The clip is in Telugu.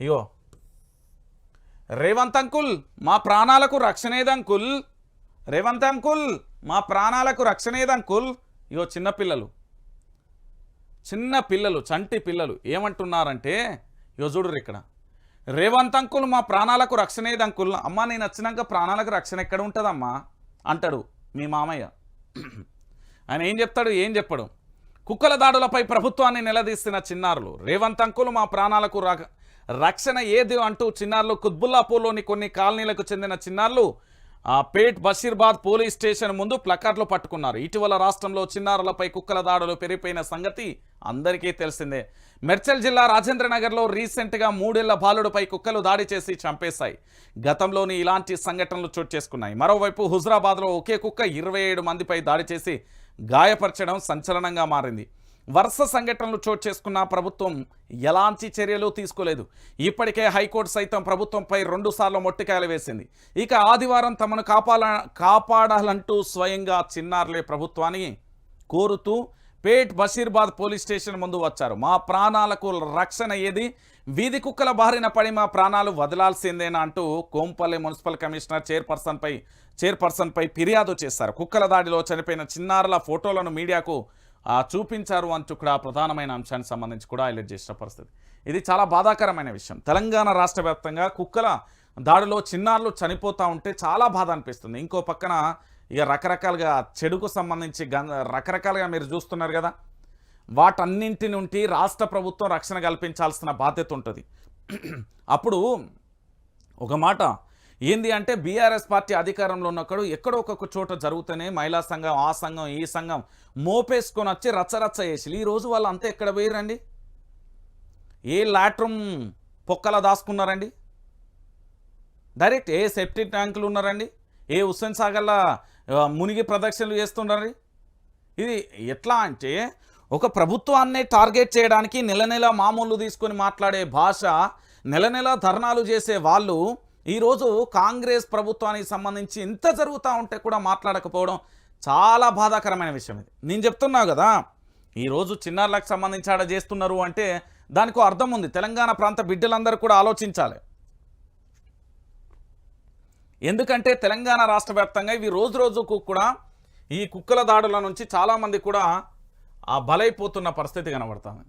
ఇగో. రేవంత్ అంకుల్ మా ప్రాణాలకు రక్షణేది అంకుల్. రేవంత్ అంకుల్ మా ప్రాణాలకు రక్షణేది అంకుల్. ఇగో చిన్నపిల్లలు చిన్న పిల్లలు చంటి పిల్లలు ఏమంటున్నారంటే ఇగో చూడరు ఇక్కడ. రేవంత్ అంకుల్ మా ప్రాణాలకు రక్షణేదంకుల్ అమ్మ నేను వచ్చినాక ప్రాణాలకు రక్షణ ఎక్కడ ఉంటుందమ్మా? అంటాడు మీ మామయ్య. ఆయన ఏం చెప్తాడు? ఏం చెప్పడు. కుక్కల దాడులపై ప్రభుత్వాన్ని నిలదీస్తున్న చిన్నారులు రేవంత్ అంకులు మా ప్రాణాలకు ర- రక్షణ ఏది అంటూ చిన్నారులు కుత్బుల్లాపూర్లోని కొన్ని కాలనీలకు చెందిన చిన్నారులు పేట్ బషీర్బాద్ పోలీస్ స్టేషన్ ముందు ప్లకార్డులు పట్టుకున్నారు. ఇటీవల రాష్ట్రంలో చిన్నారులపై కుక్కల దాడులు పెరిగిపోయిన సంగతి అందరికీ తెలిసిందే. మెర్చల్ జిల్లా రాజేంద్రనగర్లో రీసెంట్గా మూడేళ్ళ బాలుడిపై కుక్కలు దాడి చేసి చంపేశాయి. గతంలోని ఇలాంటి సంఘటనలు చోటు చేసుకున్నాయి. మరోవైపు హుజరాబాద్లో ఒకే కుక్క ఇరవై మందిపై దాడి చేసి గాయపరచడం సంచలనంగా మారింది. వరుస సంఘటనలు చోటు చేసుకున్న ప్రభుత్వం ఎలాంటి చర్యలు తీసుకోలేదు. ఇప్పటికే హైకోర్టు సైతం ప్రభుత్వంపై రెండుసార్లు మొట్టికాయలు వేసింది. ఇక ఆదివారం తమను కాపాల కాపాడాలంటూ స్వయంగా చిన్నారులే ప్రభుత్వాన్ని కోరుతూ పేట్ బషీర్బాద్ పోలీస్ స్టేషన్ ముందు వచ్చారు. మా ప్రాణాలకు రక్షణ ఏది? వీధి కుక్కల బారిన పడి మా ప్రాణాలు వదలాల్సిందేనా అంటూ కోంపల్లి మున్సిపల్ కమిషనర్ చైర్పర్సన్పై చైర్పర్సన్పై ఫిర్యాదు చేశారు. కుక్కల దాడిలో చనిపోయిన చిన్నారుల ఫోటోలను మీడియాకు చూపించారు అంటూ కూడా ప్రధానమైన అంశానికి సంబంధించి కూడా హైలైట్ చేసిన పరిస్థితి. ఇది చాలా బాధాకరమైన విషయం. తెలంగాణ రాష్ట్ర కుక్కల దాడిలో చిన్నారులు చనిపోతూ ఉంటే చాలా బాధ అనిపిస్తుంది. ఇంకో పక్కన ఇక రకరకాలుగా చెడుకు సంబంధించి గం రకరకాలుగా మీరు చూస్తున్నారు కదా. వాటన్నింటి నుండి రాష్ట్ర ప్రభుత్వం రక్షణ కల్పించాల్సిన బాధ్యత ఉంటుంది. అప్పుడు ఒక మాట ఏంది అంటే బీఆర్ఎస్ పార్టీ అధికారంలో ఉన్నప్పుడు ఎక్కడో ఒక్కొక్క చోట జరుగుతూనే మహిళా సంఘం ఆ సంఘం ఈ సంఘం మోపేసుకొని వచ్చి రచ్చరచ్చ చేసి ఈ రోజు వాళ్ళు అంతా ఎక్కడ పోయిరండి ఏ లాట్రూమ్ పొక్కలా దాచుకున్నారండి? డైరెక్ట్ ఏ సెప్టిక్ ట్యాంకులు ఉన్నారండి? ఏ హుస్సేన్ సాగర్లా మునిగి ప్రదక్షిణలు చేస్తున్నారండి? ఇది ఎట్లా అంటే ఒక ప్రభుత్వాన్ని టార్గెట్ చేయడానికి నెల నెల మామూలు తీసుకొని మాట్లాడే భాష నెల నెల ధర్నాలు చేసే వాళ్ళు ఈరోజు కాంగ్రెస్ ప్రభుత్వానికి సంబంధించి ఇంత జరుగుతూ ఉంటే కూడా మాట్లాడకపోవడం చాలా బాధాకరమైన విషయం ఇది. నేను చెప్తున్నావు కదా ఈరోజు చిన్నారులకు సంబంధించి ఆడ చేస్తున్నారు అంటే దానికి అర్థం ఉంది. తెలంగాణ ప్రాంత బిడ్డలందరూ కూడా ఆలోచించాలి. ఎందుకంటే తెలంగాణ రాష్ట్ర వ్యాప్తంగా ఇవి రోజు రోజుకు కూడా ఈ కుక్కల దాడుల నుంచి చాలామంది కూడా ఆ బలైపోతున్న పరిస్థితి కనబడుతుంది.